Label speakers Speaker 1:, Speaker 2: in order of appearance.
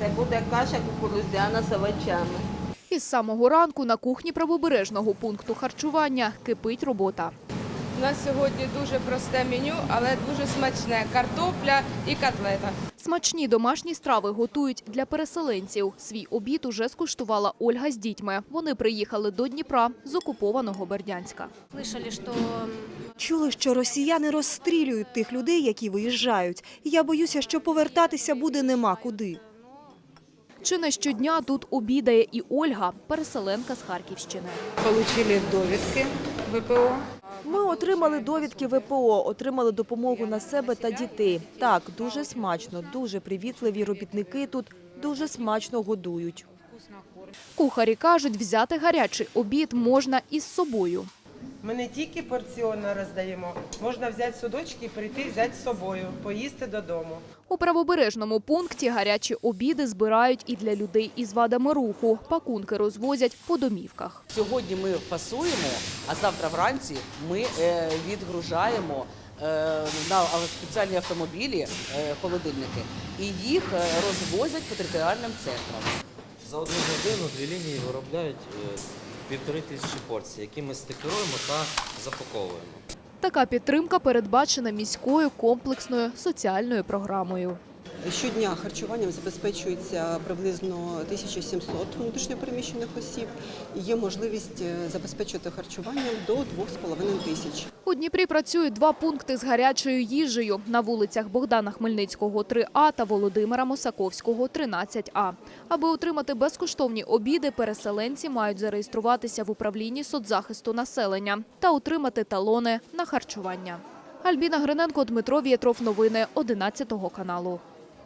Speaker 1: Це буде каша кукурудзяна з овочами.
Speaker 2: Із самого ранку на кухні правобережного пункту харчування кипить робота.
Speaker 3: У нас сьогодні дуже просте меню, але дуже смачне. Картопля і котлета.
Speaker 2: Смачні домашні страви готують для переселенців. Свій обід уже скуштувала Ольга з дітьми. Вони приїхали до Дніпра з окупованого Бердянська.
Speaker 4: Слышали, что
Speaker 5: Чули, що росіяни розстрілюють тих людей, які виїжджають. І Я боюся, що повертатися буде нема куди.
Speaker 2: Чи не щодня тут обідає і Ольга, переселенка з Харківщини.
Speaker 6: Получили довідки ВПО.
Speaker 5: Ми отримали довідки ВПО, отримали допомогу на себе та дітей. Так, дуже смачно, дуже привітливі робітники тут дуже смачно годують.
Speaker 2: Кухарі кажуть, взяти гарячий обід можна із собою.
Speaker 7: Ми не тільки порціонно роздаємо, можна взяти судочки і прийти взяти з собою, поїсти додому.
Speaker 2: У правобережному пункті гарячі обіди збирають і для людей із вадами руху. Пакунки розвозять по домівках.
Speaker 8: Сьогодні ми фасуємо, а завтра вранці ми е, відгружаємо е, на спеціальні автомобілі е, холодильники і їх розвозять по територіальним центрам.
Speaker 9: За одну годину дві лінії виробляють півтори тисячі порцій, які ми стикеруємо та запаковуємо.
Speaker 2: Така підтримка передбачена міською комплексною соціальною програмою.
Speaker 10: Щодня харчуванням забезпечується приблизно 1700 внутрішньопереміщених осіб. Є можливість е, забезпечити харчуванням до 2,5 тисяч.
Speaker 2: У Дніпрі працюють два пункти з гарячою їжею на вулицях Богдана Хмельницького 3А та Володимира Мосаковського 13А. Аби отримати безкоштовні обіди, переселенці мають зареєструватися в управлінні соцзахисту населення та отримати талони на харчування. Альбіна Гриненко, Дмитро В'єтров. Новини 11 каналу.